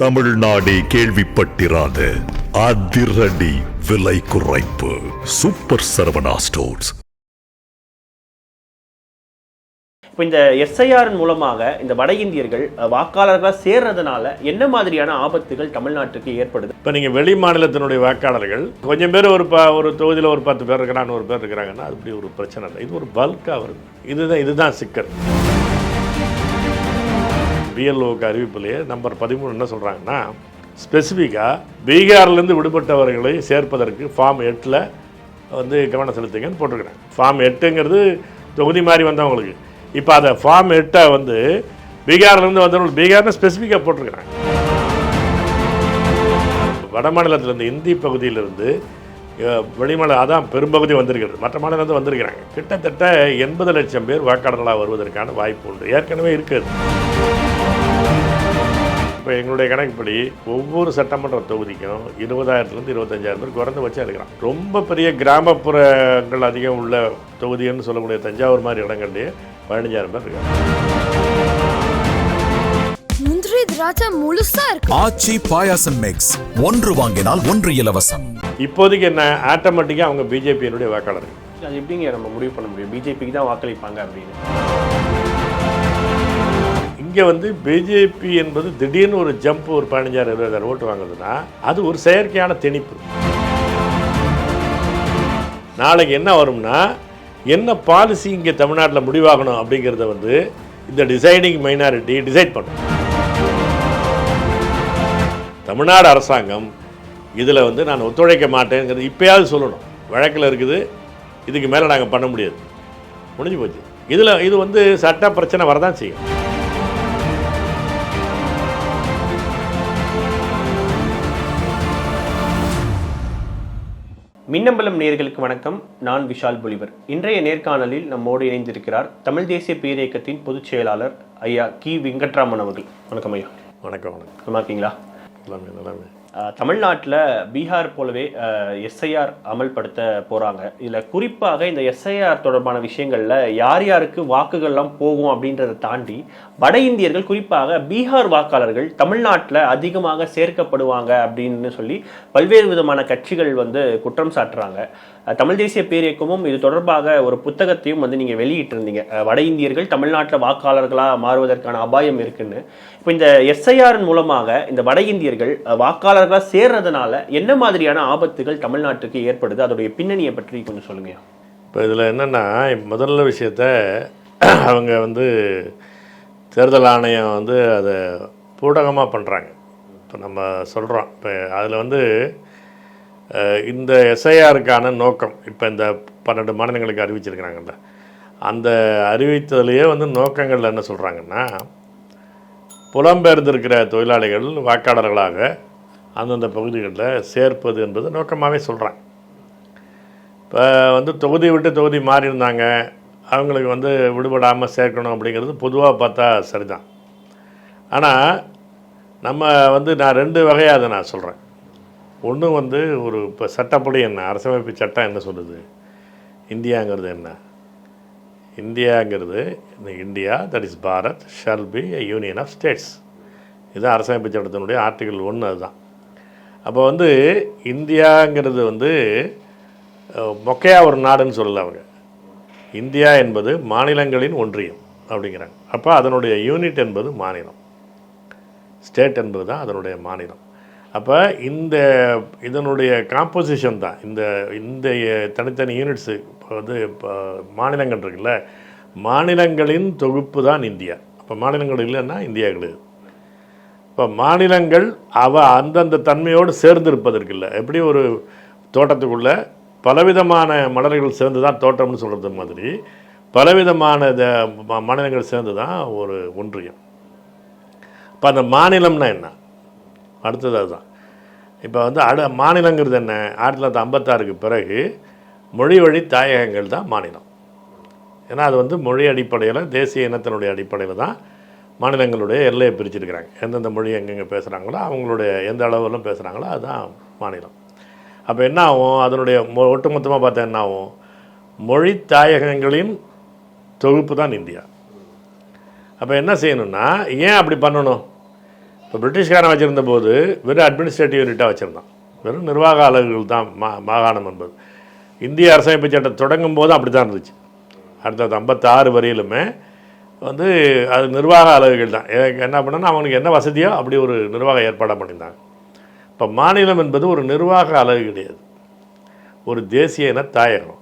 தமிழ்நாடே கேள்விப்பட்டிராத அதிரடி விலை குறைப்பு. Super Saravana stores. இப்போ இந்த எஸ்ஐஆர் மூலமாக இந்த வட இந்தியர்கள் வாக்காளர்களாக சேர்றதுனால என்ன மாதிரியான ஆபத்துகள் தமிழ்நாட்டுக்கு ஏற்படுது? இப்போ நீங்கள் வெளி மாநிலத்தினுடைய வாக்காளர்கள் கொஞ்சம் பேர் ஒரு ப ஒரு தொகுதியில் ஒரு பத்து பேர் இருக்கிறாங்க நூறு பேர் இருக்கிறாங்கன்னா அது இப்படி ஒரு பிரச்சனை இல்லை. இது ஒரு பல்காக வருது. இதுதான் இதுதான் சிக்கல். பிஎல்ஓக்கு அறிவிப்பிலேயே நம்பர் பதிமூணு என்ன சொல்கிறாங்கன்னா ஸ்பெசிஃபிக்காக பீகார்லேருந்து விடுபட்டவர்களை சேர்ப்பதற்கு ஃபார்ம் எட்டில் வந்து கவனம் செலுத்துங்கன்னு போட்டிருக்கிறேன். ஃபார்ம் எட்டுங்கிறது தொகுதி மாதிரி வந்தவங்களுக்கு. இப்போ அதை ஃபார்ம் எட்டை வந்து பீகார்லேருந்து வந்தவங்களுக்கு பீகார்னு ஸ்பெசிஃபிக்காக போட்டிருக்கிறாங்க. வட மாநிலத்திலிருந்து இந்தி பகுதியிலிருந்து வெளிமலை வெளிமாநில அதான் பெரும்பகுதி வந்திருக்கிறது. மற்ற மாநிலத்திலிருந்து வந்திருக்கிறாங்க. கிட்டத்தட்ட எண்பது லட்சம் பேர் வாக்காளர்களாக வருவதற்கான வாய்ப்பு உண்டு. ஏற்கனவே இருக்குது. இப்போ எங்களுடைய கணக்குப்படி ஒவ்வொரு சட்டமன்ற தொகுதிக்கும் இருபதாயிரத்துலேருந்து இருபத்தஞ்சாயிரம் பேர் குறைந்தபட்சம் இருக்கிறான் ரொம்ப பெரிய கிராமப்புறங்கள் அதிகம் உள்ள தொகுதின்னு சொல்லக்கூடிய தஞ்சாவூர் மாதிரி இடங்கள்லேயே பதினஞ்சாயிரம் பேர் இருக்காங்க. ஆச்சி பாயாசம் மிக்ஸ் ஒன்று வாங்கினால் ஒன்று இலவசம். இப்போதைக்கு என்ன ஆட்டோமேட்டிக்காக அவங்க பிஜேபியினுடைய வாக்காளர்கள். அது எப்படிங்க நம்ம முடிவு பண்ண முடியும்? பிஜேபிக்கு தான் வாக்களிப்பாங்க அப்படின்னு. இங்கே வந்து பிஜேபி என்பது திடீர்னு ஒரு ஜம்ப் ஒரு பதினஞ்சாயிரம் இருபதாயிரம் ஓட்டு வாங்குதுன்னா அது ஒரு செயற்கையான திணிப்பு. நாளைக்கு என்ன வரும்னா என்ன பாலிசி இங்கே தமிழ்நாட்டில் முடிவாகணும் அப்படிங்கிறத வந்து இந்த டிசைனிங் மைனாரிட்டி டிசைட் பண்ணும். தமிழ்நாடு அரசாங்கம் இதில் வந்து நான் ஒத்துழைக்க மாட்டேங்கிறது இப்போயாவது சொல்லணும். வழக்கில் இருக்குது இதுக்கு மேலே நாங்கள் பண்ண முடியாது. முடிஞ்சு போச்சு. இதில் இது வந்து சட்ட பிரச்சனை வரதான் செய்யும். மின்னம்பலம் நேயர்களுக்கு வணக்கம். நான் விஷால் பொலிவர். இன்றைய நேர்காணலில் நம்மோடு இணைந்திருக்கிறார் தமிழ் தேசிய பேரியக்கத்தின் பொதுச் செயலாளர் ஐயா கி. வெங்கட்ராமன் அவர்கள். வணக்கம் ஐயா. வணக்கம் வணக்கம். நல்லா இருக்கீங்களா? எல்லாமே எல்லாமே தமிழ்நாட்டில் பீகார் போலவே எஸ்ஐஆர் அமல்படுத்த போகிறாங்க இதில் குறிப்பாக இந்த எஸ்ஐஆர் தொடர்பான விஷயங்களில் யார் யாருக்கு வாக்குகள்லாம் போகும் அப்படின்றத தாண்டி வட இந்தியர்கள் குறிப்பாக பீகார் வாக்காளர்கள் தமிழ்நாட்டில் அதிகமாக சேர்க்கப்படுவாங்க அப்படின்னு சொல்லி பல்வேறு விதமான கட்சிகள் வந்து குற்றம் சாட்டுறாங்க. தமிழ் தேசிய பேரியக்கமும் இது தொடர்பாக ஒரு புத்தகத்தையும் வந்து நீங்கள் வெளியிட்டிருந்தீங்க. வட இந்தியர்கள் தமிழ்நாட்டில் வாக்காளர்களாக மாறுவதற்கான அபாயம் இருக்குன்னு. இப்போ இந்த எஸ்ஐஆர் மூலமாக இந்த வட இந்தியர்கள் வாக்காளர்களாக சேர்றதுனால என்ன மாதிரியான ஆபத்துகள் தமிழ்நாட்டுக்கு ஏற்படுது? அதோடைய பின்னணியை பற்றி கொஞ்சம் சொல்லுங்க இப்போ இதில் என்னென்னா முதல்ல விஷயத்த அவங்க வந்து தேர்தல் ஆணையம் வந்து அதை பூடகமாக பண்ணுறாங்க. இப்போ நம்ம சொல்கிறோம் இப்போ அதில் வந்து இந்த எஸ்ஐஆருக்கான நோக்கம் இப்போ இந்த பன்னெண்டு மாநிலங்களுக்கு அறிவிச்சிருக்கிறாங்கல்ல அந்த அறிவித்ததுலேயே வந்து நோக்கங்கள் என்ன சொல்கிறாங்கன்னா புலம்பெயர்ந்திருக்கிற தொழிலாளிகள் வாக்காளர்களாக அந்தந்த பகுதிகளில் சேர்ப்பது என்பது நோக்கமாகவே சொல்கிறாங்க. இப்போ வந்து தொகுதி விட்டு தொகுதி மாறி இருந்தாங்க அவங்களுக்கு வந்து விடுபடாமல் சேர்க்கணும் அப்படிங்கிறது பொதுவாக பார்த்தா சரிதான். ஆனால் நம்ம வந்து நான் ரெண்டு வகையாக அதை நான் சொல்கிறேன் ஒன்று வந்து ஒரு இப்போ சட்டப்படி என்ன அரசமைப்பு சட்டம் என்ன சொல்லுது? இந்தியாங்கிறது என்ன? இந்தியாங்கிறது இந்த India that is Bharat shall be a union of states இதுதான் அரசமைப்பு சட்டத்தினுடைய ஆர்டிகல் ஒன்று அதுதான். அப்போ வந்து இந்தியாங்கிறது வந்து மொக்கையாக மொக்கையா ஒரு நாடுன்னு சொல்லலை அவங்க. இந்தியா என்பது மாநிலங்களின் ஒன்றியம் அப்படிங்கிறாங்க. அப்போ அதனுடைய யூனிட் என்பது மாநிலம். ஸ்டேட் என்பது தான் அதனுடைய மாநிலம். அப்போ இந்த இதனுடைய காம்போசிஷன் தான். இந்த இந்த தனித்தனி யூனிட்ஸு இப்போ வந்து இப்போ மாநிலங்கள் இருக்குல்ல மாநிலங்களின் தொகுப்பு தான் இந்தியா. அப்போ மாநிலங்கள் இல்லைன்னா இந்தியா கிடையாது. இப்போ மாநிலங்கள் அவ அந்தந்த தன்மையோடு சேர்ந்து இருப்பதற்கில்லை எப்படி ஒரு தோட்டத்துக்குள்ளே பலவிதமான மலர்கள் சேர்ந்து தான் தோட்டம்னு சொல்கிறது மாதிரி பலவிதமான த- மாநிலங்கள் சேர்ந்து தான் ஒரு ஒன்றியம். இப்போ அந்த மாநிலம்னா என்ன? அடுத்தது அதுதான். இப்போ வந்து அடு மாநிலங்கிறது என்ன? ஆயிரத்தி தொள்ளாயிரத்தி ஐம்பத்தாறுக்கு பிறகு மொழி வழி தாயகங்கள் தான் மாநிலம். ஏன்னா அது வந்து மொழி அடிப்படையில் தேசிய இனத்தினுடைய அடிப்படையில் தான் மாநிலங்களுடைய எல்லையை பிரிச்சிருக்கிறாங்க. எந்தெந்த மொழி எங்கெங்கே பேசுகிறாங்களோ அவங்களுடைய எந்த அளவுலாம் பேசுகிறாங்களோ அதுதான் மாநிலம். அப்போ என்ன ஆகும் அதனுடைய மொ- ஒட்டுமொத்தமாக பார்த்தா என்ன ஆகும் மொழி தாயகங்களின் தொகுப்பு தான் இந்தியா. அப்போ என்ன செய்யணும்னா ஏன் அப்படி பண்ணணும்? இப்போ பிரிட்டிஷ்காரன் வச்சுருந்த போது வெறும் அட்மினிஸ்ட்ரேட்டிவ் யூனிட்டாக வச்சுருந்தான். வெறும் நிர்வாக அலகுகள் தான் மா மாகாணம் என்பது. இந்திய அரசமைப்பு சட்டம் தொடங்கும் போது அப்படி தான் இருந்துச்சு. அடுத்தது ஐம்பத்தாறு வரையிலுமே வந்து அது நிர்வாக அலகுகள் தான். என்ன பண்ணனா அவனுக்கு என்ன வசதியோ அப்படி ஒரு நிர்வாக ஏற்பாடாக பண்ணியிருந்தாங்க. இப்போ மாநிலம் என்பது ஒரு நிர்வாக அளவு கிடையாது. ஒரு தேசிய இன தாயகம்.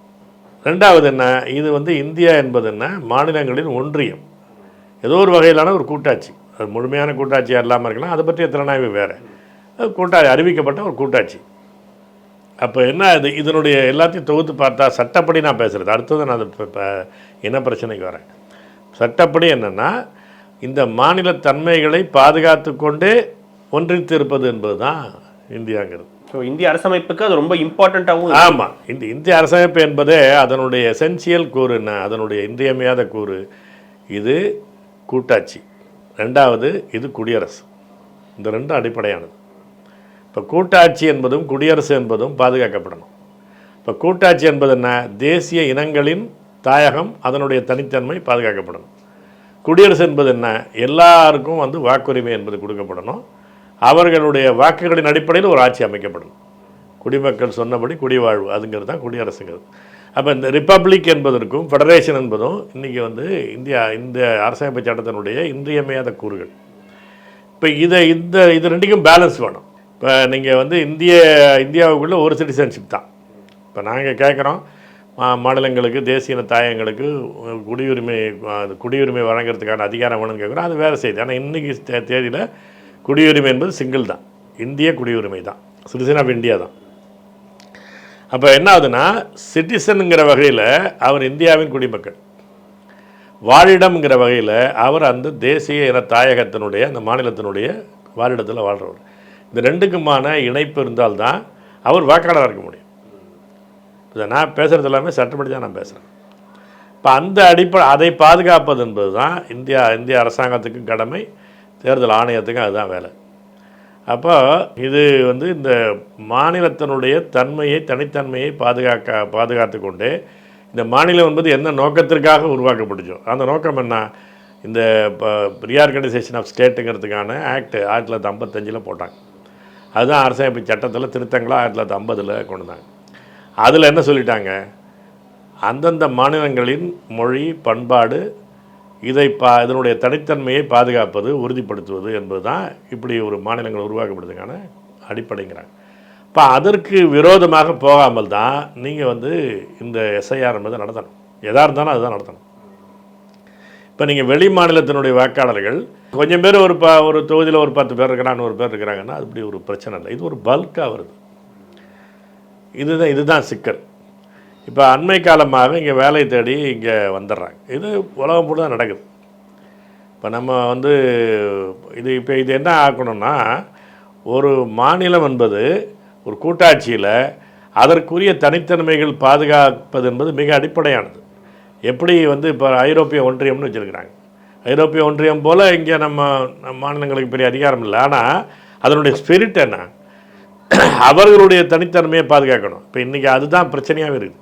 ரெண்டாவது என்ன? இது வந்து இந்தியா என்பது என்ன? மாநிலங்களின் ஒன்றியம். ஏதோ ஒரு வகையிலான ஒரு கூட்டாட்சி. அது முழுமையான கூட்டாட்சியாக இல்லாமல் இருக்கலாம். அதை பற்றிய திறனாய்வு வேறு. அது கூட்டாட்சி அறிவிக்கப்பட்ட ஒரு கூட்டாட்சி. அப்போ என்ன இது? இதனுடைய எல்லாத்தையும் தொகுத்து பார்த்தா சட்டப்படி நான் பேசுகிறது அடுத்தது நான் அது இப்போ இன பிரச்சனைக்கு வரேன். சட்டப்படி என்னென்னா இந்த மாநில தன்மைகளை பாதுகாத்து கொண்டே ஒன்றித்து இருப்பது என்பது தான் இந்தியாங்கிறது. ஸோ இந்திய அரசமைப்புக்கு அது ரொம்ப இம்பார்ட்டண்ட்டாகவும் ஆமாம் இந்த இந்திய அரசமைப்பு என்பதே அதனுடைய எசென்சியல் கூறு என்ன? அதனுடைய இன்றியமையாத கூறு. இது கூட்டாட்சி. ரெண்டாவது இது குடியரசு. இந்த ரெண்டும் அடிப்படையானது. இப்போ கூட்டாட்சி என்பதும் குடியரசு என்பதும் பாதுகாக்கப்படணும். இப்போ கூட்டாட்சி என்பது என்ன? தேசிய இனங்களின் தாயகம் அதனுடைய தனித்தன்மை பாதுகாக்கப்படணும். குடியரசு என்பது என்ன? எல்லாருக்கும் வந்து வாக்குரிமை என்பது கொடுக்கப்படணும். அவர்களுடைய வாக்குகளின் அடிப்படையில் ஒரு ஆட்சி அமைக்கப்படும். குடிமக்கள் சொன்னபடி குடிவாழ்வு அதுங்கிறது தான் குடியரசுங்கிறது. அப்போ இந்த ரிப்பப்ளிக் என்பதற்கும் ஃபெடரேஷன் என்பதும் இன்றைக்கி வந்து இந்தியா இந்த அரசமைப்பு சட்டத்தினுடைய இன்றியமையாத கூறுகள். இப்போ இதை இந்த இது ரெண்டுக்கும் பேலன்ஸ் வேணும். இப்போ நீங்கள் வந்து இந்திய இந்தியாவுக்குள்ளே ஒரு சிட்டிசன்ஷிப் தான். இப்போ நாங்கள் கேட்குறோம் மா- மாநிலங்களுக்கு தேசிய தாயங்களுக்கு குடியுரிமை அது குடியுரிமை வழங்குறதுக்கான அதிகாரம் வேணும்னு கேட்குறோம் அது வேறு செய்தி. ஆனால் இன்றைக்கி தேதியில் குடியுரிமை என்பது சிங்கிள் தான். இந்திய குடியுரிமை தான். சிட்டிசன் ஆஃப் இந்தியா தான். அப்போ என்ன ஆகுதுன்னா சிட்டிசனுங்கிற வகையில் அவர் இந்தியாவின் குடிமக்கள். வாழிடம்ங்கிற வகையில் அவர் அந்த தேசிய இன தாயகத்தினுடைய அந்த மாநிலத்தினுடைய வாழிடத்தில் வாழ்கிறவர் இந்த ரெண்டுக்குமான இணைப்பு இருந்தால்தான் அவர் வாக்காளராக இருக்க முடியும். இதை நான் பேசுகிறது எல்லாமே சட்டப்படி தான் நான் பேசுகிறேன் இப்போ அந்த அடிப்படை அதை பாதுகாப்பது என்பது தான் இந்தியா இந்திய அரசாங்கத்துக்கும் கடமை. தேர்தல் ஆணையத்துக்கும் அதுதான் வேலை. அப்போ இது வந்து இந்த மாநிலத்தினுடைய தன்மையை தனித்தன்மையை பாதுகாக்க பாதுகாத்து கொண்டு இந்த மாநிலம் என்பது என்ன நோக்கத்திற்காக உருவாக்கப்பட்டுச்சோ அந்த நோக்கம் என்ன? இந்த இப்போ ரீஆர்கனைசேஷன் ஆஃப் ஸ்டேட்டுங்கிறதுக்கான ஆக்ட் ஆயிரத்தி தொள்ளாயிரத்தி ஐம்பத்தஞ்சில் போட்டாங்க. அதுதான் அரசமைப்பு சட்டத்தில் திருத்தங்களாக ஆயிரத்தி தொள்ளாயிரத்தி ஐம்பதில் கொண்டு வந்தாங்க அதில் என்ன சொல்லிட்டாங்க? அந்தந்த மாநிலங்களின் மொழி பண்பாடு இதை பா இதனுடைய தனித்தன்மையை பாதுகாப்பது உறுதிப்படுத்துவது என்பது தான் இப்படி ஒரு மாநிலங்கள் உருவாக்கப்படுறதுக்கான அடிப்படைங்கிறாங்க. இப்போ அதற்கு விரோதமாக போகாமல் தான் நீங்கள் வந்து இந்த எஸ்ஐஆர் என்பதை நடத்தணும். எதாக இருந்தாலும் அதுதான் நடத்தணும். இப்போ நீங்கள் வெளி மாநிலத்தினுடைய வாக்காளர்கள் கொஞ்சம் பேர் ஒரு ப ஒரு தொகுதியில் ஒரு பத்து பேர் இருக்கிறாங்க ஒரு பேர் இருக்கிறாங்கன்னா அது இப்படி ஒரு பிரச்சனை இல்லை. இது ஒரு பல்காக வருது. இதுதான் இதுதான் சிக்கல். இப்போ அண்மை காலமாக இங்கே வேலை தேடி இங்கே வந்துடுறாங்க. இது உலகம் கூட தான் நடக்குது. இப்போ நம்ம வந்து இது இப்போ இது என்ன ஆக்கணும்னா ஒரு மாநிலம் என்பது ஒரு கூட்டாட்சியில் அதற்குரிய தனித்தன்மைகள் பாதுகாப்பது என்பது மிக அடிப்படையானது. எப்படி வந்து இப்போ ஐரோப்பிய ஒன்றியம்னு வச்சுருக்கிறாங்க. ஐரோப்பிய ஒன்றியம் போல் இங்கே நம்ம நம்ம மாநிலங்களுக்கு பெரிய அதிகாரம் இல்லை. ஆனால் அதனுடைய ஸ்பிரிட் என்ன? அவர்களுடைய தனித்தன்மையை பாதுகாக்கணும். இப்போ இன்றைக்கி அதுதான் பிரச்சனையாகவே இருக்குது.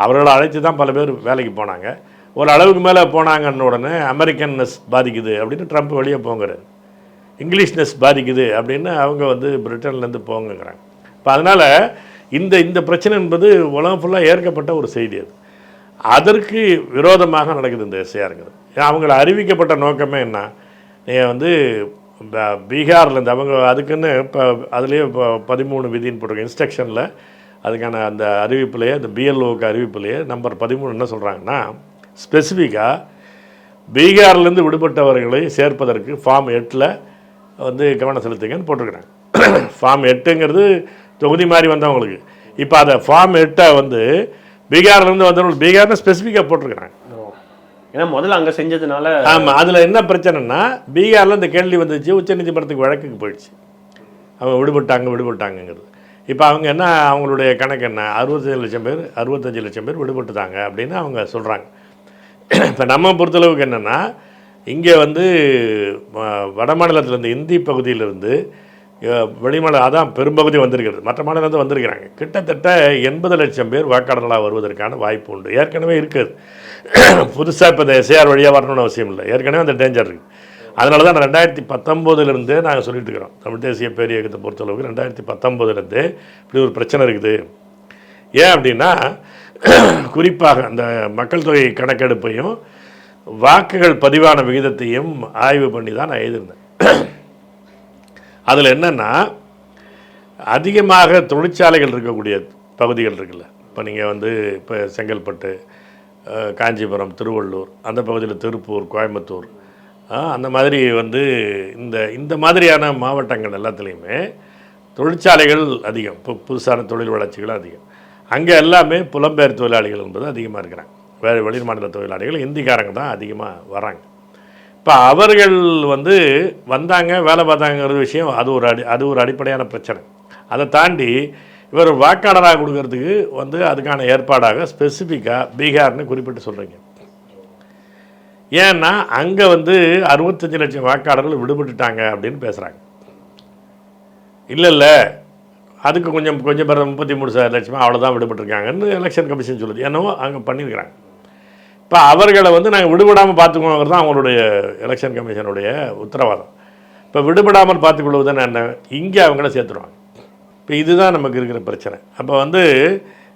அவர்களை அழைத்து தான் பல பேர் வேலைக்கு போனாங்க. ஒரு அளவுக்கு மேலே போனாங்கன்ன உடனே அமெரிக்கன்னஸ் பாதிக்குது அப்படின்னு ட்ரம்ப் வெளியே போங்கிறார். இங்கிலீஷ்னஸ் பாதிக்குது அப்படின்னு அவங்க வந்து பிரிட்டன்லேருந்து போங்கிறாங்க. இப்போ அதனால் இந்த இந்த பிரச்சனை என்பது உலகம் ஃபுல்லாக ஏற்கப்பட்ட ஒரு செய்தி அது. அதற்கு விரோதமாக நடக்குது இந்த எஸ்ஐஆருங்கிறது ஏன்னா அவங்கள அறிவிக்கப்பட்ட நோக்கமே என்ன? நீங்கள் வந்து ப- பீகார்லேருந்து அவங்க அதுக்குன்னு இப்போ அதுலேயே இப்போ பதிமூணு விதின்னு போட்டிருக்கோம் இன்ஸ்ட்ரக்ஷனில் அதுக்கான அந்த அறிவிப்புலேயே அந்த பிஎல்ஓக்கு அறிவிப்புலேயே நம்பர் பதிமூணு என்ன சொல்கிறாங்கன்னா ஸ்பெசிஃபிக்காக பீகார்லேருந்து விடுபட்டவர்களை சேர்ப்பதற்கு ஃபார்ம் எட்டில் வந்து கவனம் செலுத்துங்கன்னு போட்டிருக்கிறாங்க. ஃபார்ம் எட்டுங்கிறது தொகுதி மாதிரி வந்தவங்களுக்கு. இப்போ அதை ஃபார்ம் எட்டை வந்து பீகார்லேருந்து வந்தவங்களுக்கு பீகார்னு ஸ்பெசிஃபிக்காக போட்டிருக்கிறாங்க. ஏன்னா முதல்ல அங்க செஞ்சதுனால ஆமாம் அதில் என்ன பிரச்சனைனா பீகாரில் இந்த கேள்வி வந்துச்சு உச்சநீதிமன்றத்துக்கு வழக்குக்கு போயிடுச்சு. அவங்க விடுபட்டாங்க விடுபட்டாங்கங்கிறது. இப்போ அவங்க என்ன அவங்களுடைய கணக்கு என்ன? அறுபத்தஞ்சு லட்சம் பேர் அறுபத்தஞ்சு லட்சம் பேர் விடுபட்டுட்டாங்க அப்படின்னு அவங்க சொல்கிறாங்க இப்போ நம்ம பொறுத்தளவுக்கு என்னென்னா இங்கே வந்து வ- வட மாநிலத்திலேருந்து இந்தி பகுதியிலிருந்து வெளிமாநில அதான் பெரும்பகுதி வந்திருக்கிறது. மற்ற மாநிலத்தில் வந்திருக்கிறாங்க. கிட்டத்தட்ட எண்பது லட்சம் பேர் வாக்காளர்களாக வருவதற்கான வாய்ப்பு உண்டு. ஏற்கனவே இருக்குது. புதுசாக இப்போ இந்த எஸ்ஏஆர் வழியாக வரணும்னு அவசியம் இல்லை. ஏற்கனவே அந்த டேஞ்சர் இருக்குது அதனால தான் ரெண்டாயிரத்தி பத்தொம்போதுலேருந்தே நாங்கள் சொல்லிட்டு இருக்கிறோம் தமிழ் தேசிய பேர் இயக்கத்தை பொறுத்தளவுக்கு ரெண்டாயிரத்தி பத்தொம்போதுலேருந்து இப்படி ஒரு பிரச்சனை இருக்குது. ஏன் அப்படின்னா குறிப்பாக அந்த மக்கள் தொகை கணக்கெடுப்பையும் வாக்குகள் பதிவான விகிதத்தையும் ஆய்வு பண்ணி தான் நான் எழுதியிருந்தேன். அதில் என்னென்னா அதிகமாக தொழிற்சாலைகள் இருக்கக்கூடிய பகுதிகள் இருக்குல்ல. இப்போ நீங்கள் வந்து இப்போ செங்கல்பட்டு காஞ்சிபுரம் திருவள்ளூர் அந்த பகுதியில் திருப்பூர் கோயம்புத்தூர் அந்த மாதிரி வந்து இந்த இந்த மாதிரியான மாவட்டங்கள் எல்லாத்துலேயுமே தொழிற்சாலைகள் அதிகம். இப்போ புதுசான தொழில் வளர்ச்சிகள் அதிகம். அங்கே எல்லாமே புலம்பெயர் தொழிலாளிகள் என்பது அதிகமாக இருக்கிறாங்க. வேறு வெளி மாநில தொழிலாளிகள் இந்திக்காரங்க தான் அதிகமாக வராங்க. இப்போ அவர்கள் வந்து வந்தாங்க வேலை பார்த்தாங்கிற விஷயம் அது ஒரு அடி அது ஒரு அடிப்படையான பிரச்சனை. அதை தாண்டி இவர் வாக்காளராக கொடுக்கறதுக்கு வந்து அதுக்கான ஏற்பாடாக ஸ்பெசிஃபிக்காக பீகார்னு குறிப்பிட்டு சொல்கிறீங்க ஏன்னா அங்கே வந்து அறுபத்தஞ்சு லட்சம் வாக்காளர்கள் விடுபட்டுட்டாங்க அப்படின்னு பேசுகிறாங்க இல்லை இல்லை. அதுக்கு கொஞ்சம் கொஞ்சம் பேர் முப்பத்தி மூணு ச- லட்சமாக அவ்வளோதான் விடுபட்டிருக்காங்கன்னு எலெக்ஷன் கமிஷன் சொல்லுது. என்னவோ அங்கே பண்ணியிருக்கிறாங்க. இப்போ அவர்களை வந்து நாங்கள் விடுபடாமல் பார்த்துக்கோங்கிறது தான் அவங்களுடைய எலெக்ஷன் கமிஷனுடைய உத்தரவாதம். இப்போ விடுபடாமல் பார்த்துக்கொள்வது என்ன? இங்கே அவங்கள சேர்த்துருவாங்க. இப்போ இதுதான் நமக்கு இருக்கிற பிரச்சனை. அப்போ வந்து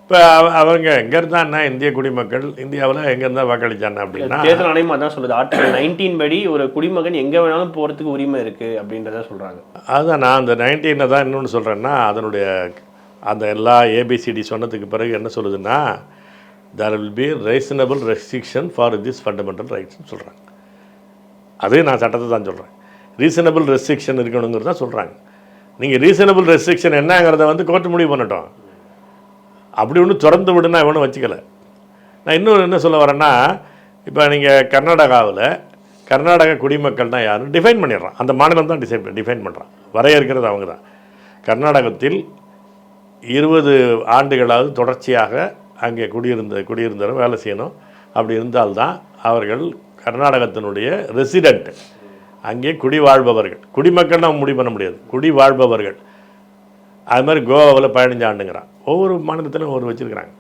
இப்போ அவங்க எங்கே இருந்தான்னா இந்திய குடிமக்கள் இந்தியாவில் எங்கே இருந்தால் வாக்களிச்சாங்க அப்படின்னா தேர்தல் ஆணையம் அதான் சொல்லுது. ஆர்டிகல் நைன்டீன் படி ஒரு குடிமகன் எங்க வேணாலும் போறதுக்கு உரிமை இருக்கு அப்படின்றத சொல்றாங்க. அதுதான் நான் அந்த நைன்டீனை தான் இன்னொன்று சொல்கிறேன்னா அதனுடைய அந்த எல்லா ஏபிசிடி சொன்னதுக்கு பிறகு என்ன சொல்லுதுன்னா there will be reasonable restriction for this fundamental ரைட்ஸ்னு சொல்கிறாங்க அது நான் சட்டத்தை தான் சொல்கிறேன் ரீசனபிள் ரெஸ்ட்ரிக்ஷன் இருக்கணுங்கிறது சொல்கிறாங்க நீங்கள் ரீசனபிள் ரெஸ்ட்ரிக்ஷன் என்னங்கிறத வந்து கோர்ட்டு முடிவு பண்ணட்டும். அப்படி ஒன்று திறந்து விடுனா இவனும் வச்சுக்கல. நான் இன்னொரு என்ன சொல்ல வரேன்னா இப்போ நீங்கள் கர்நாடகாவில் கர்நாடக குடிமக்கள்னா யாரும் டிஃபைன் பண்ணிடுறான். அந்த மாநிலம் தான் டிசைன் டிஃபைன் பண்ணுறான் வரையறுக்கிறது அவங்க தான் கர்நாடகத்தில் இருபது ஆண்டுகளாவது தொடர்ச்சியாக அங்கே குடியிருந்த குடியிருந்தவர் வேலை செய்யணும். அப்படி இருந்தால்தான் அவர்கள் கர்நாடகத்தினுடைய ரெசிடெண்ட் அங்கே குடி வாழ்பவர்கள் குடிமக்கள் நம்ம முடிவு பண்ண முடியாது. குடி வாழ்பவர்கள் அது மாதிரி கோவாவில் பதினஞ்சாண்டுங்கிறான் ஒவ்வொரு மாநிலத்திலும் ஒவ்வொரு வச்சுருக்கிறாங்க.